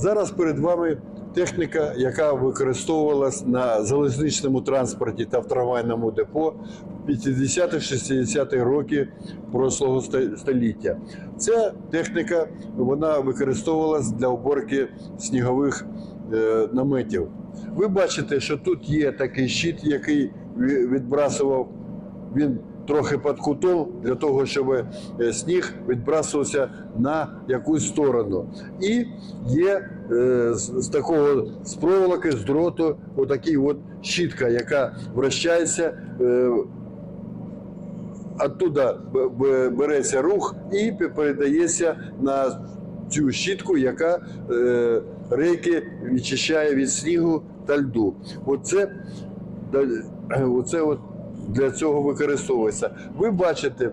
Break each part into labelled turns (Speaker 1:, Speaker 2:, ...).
Speaker 1: Зараз перед вами техніка, яка використовувалась на залізничному транспорті та в трамвайному депо в 50-60-ті роки прошлого століття. Ця техніка вона використовувалась для уборки снігових е, наметів. Ви бачите, що тут є такий щит, який відбрасував він трохи під кутом для того, щоб е, сніг відбрасувався на якусь сторону. І є е, з, такого з проволоки, з дроту, отакий от щітка, яка вращається. Е, Оттуда береться рух і передається на цю щітку, яка рейки відчищає від снігу та льду. Оце, оце от для цього використовується. Ви бачите,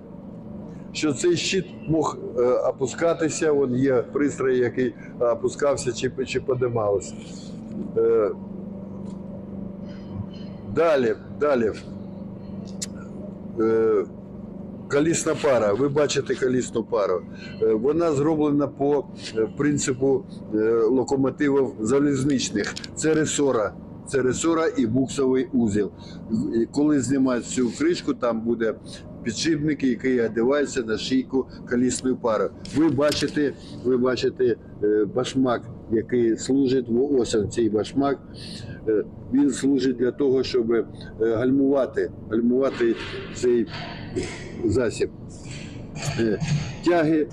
Speaker 1: що цей щит мог е, опускатися, Вон є пристрій, який опускався чи, чи подимався. Е, далі, далі. Е, Колісна пара, ви бачите колісну пару. Е, Вона зроблена по е, принципу е, локомотивів залізничних. Це ресора. Це ресора і буксовий узіл. Коли знімають цю кришку, там буде підшипник, який одягається на шийку колісної пари. Ви бачите, ви бачите е, башмак, який служить, во- ось цей башмак. Е, Він служить для того, щоб е, гальмувати, гальмувати цей засіб. Тяги,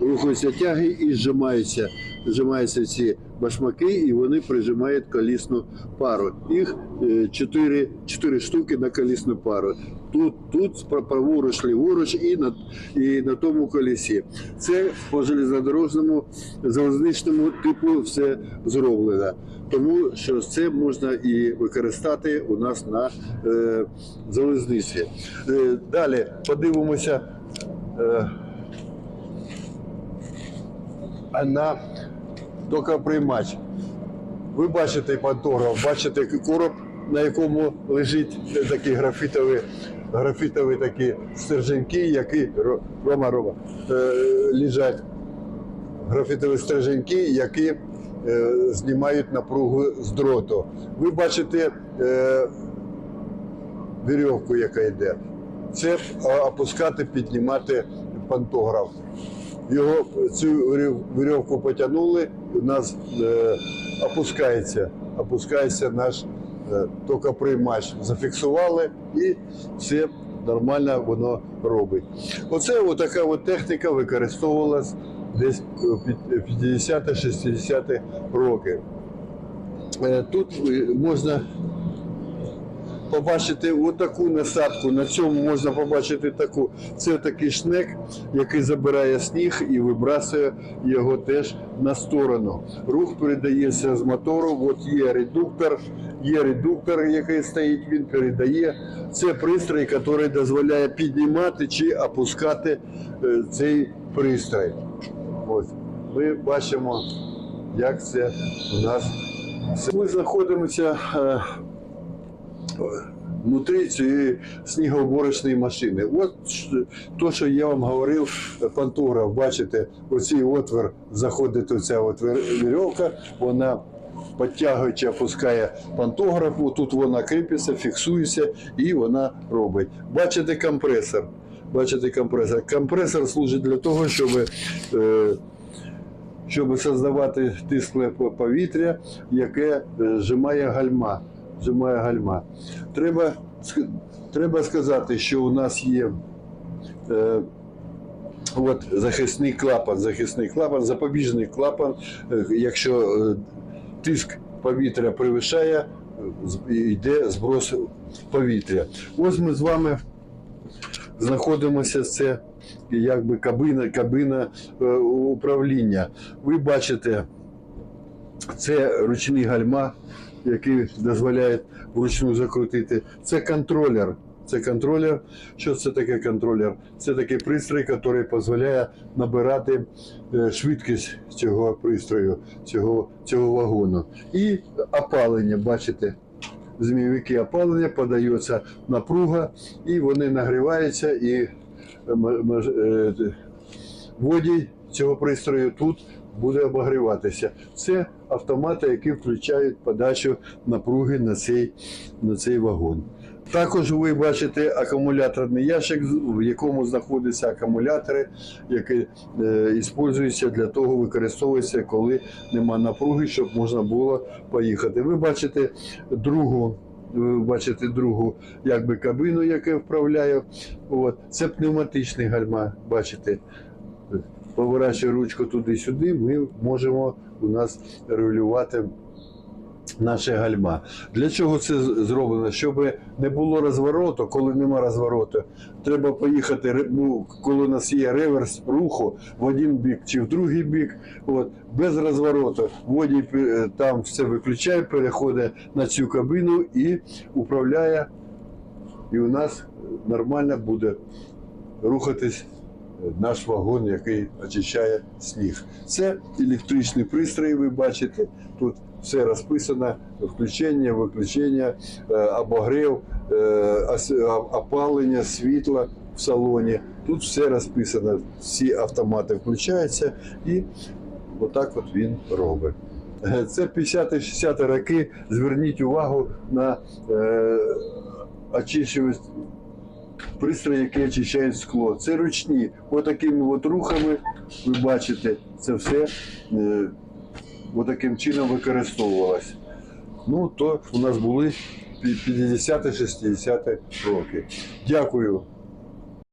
Speaker 1: рухаються тяги і зжимаються. Зжимаються ці башмаки, і вони прижимають колісну пару. Їх е, чотири, чотири штуки на колісну пару. Тут, тут праворуч, ліворуч і на, і на тому колесі. Це по железнодорожному залізничному типу все зроблено. Тому що це можна і використати у нас на е, залізниці. Е, далі подивимося е, на токоприймач. Ви бачите пантограф, бачите короб, на якому лежить такі графітові, графітові такі стерженьки, які Рома, Рома, е, лежать графітові стерженьки, які е, знімають напругу з дроту. Ви бачите е, вірьовку, яка йде. Це опускати, піднімати пантограф. Його цю вірьовку потягнули, у нас е, опускається, опускається наш е, токоприймач. Зафіксували і все нормально воно робить. Оце така техніка використовувалась десь в 50-60 роки. Е, Тут е, можна побачити отаку насадку. На цьому можна побачити таку. Це такий шнек, який забирає сніг і вибрасує його теж на сторону. Рух передається з мотору. От є редуктор, є редуктор, який стоїть, він передає. Це пристрій, який дозволяє піднімати чи опускати е, цей пристрій. Ось ми бачимо, як це у нас. Ми знаходимося. Внутрі цієї снігоуборочної машини. От то, що я вам говорив, пантограф, бачите, оцей отвір заходить оця от вірьовка, вона підтягуючи, опускає пантограф, тут вона кріпиться, фіксується і вона робить. Бачите компресор. Бачите компресор. Компресор служить для того, щоб е, щоб создавати тискле повітря, яке е, зжимає гальма. Зжимає гальма. Треба, треба сказати, що у нас є е, от, захисний клапан, захисний клапан, запобіжний клапан. Е, Якщо е, тиск повітря перевищає, е, йде зброс повітря. Ось ми з вами знаходимося. Це якби кабина, кабина е, управління. Ви бачите, це ручні гальма, які дозволяють вручну закрутити. Це контролер. Це контролер. Що це таке контролер? Це такий пристрій, який дозволяє набирати е, швидкість цього пристрою, цього, цього вагону. І опалення, бачите, змійовики опалення, подається напруга, і вони нагріваються, і е, е, водій цього пристрою тут буде обогріватися. Це автомати, які включають подачу напруги на цей, на цей вагон. Також ви бачите акумуляторний ящик, в якому знаходяться акумулятори, які е, використовуються для того, використовуються, коли нема напруги, щоб можна було поїхати. Ви бачите другу. Ви бачите другу якби кабину, яка вправляє. От. Це пневматичний гальма. Бачите, поворачує ручку туди-сюди, ми можемо у нас регулювати наше гальма. Для чого це зроблено? Щоб не було розвороту, коли нема розвороту, треба поїхати, ну, коли у нас є реверс руху в один бік чи в другий бік, от, без розвороту. Водій е, там все виключає, переходить на цю кабину і управляє, і у нас нормально буде рухатись наш вагон, який очищає сніг. Це електричний пристрій, ви бачите. Тут все розписано: включення, виключення, е, обогрів, е, опалення, світло в салоні. Тут все розписано. Всі автомати включаються і отак от він робить. Е, Це 50-60 роки. Зверніть увагу на очищувач пристрої, який очищає скло. Це ручні. Отакими от рухами ви бачите, це все е, отаким чином використовувалося. Ну, то у нас були 50-60 роки. Дякую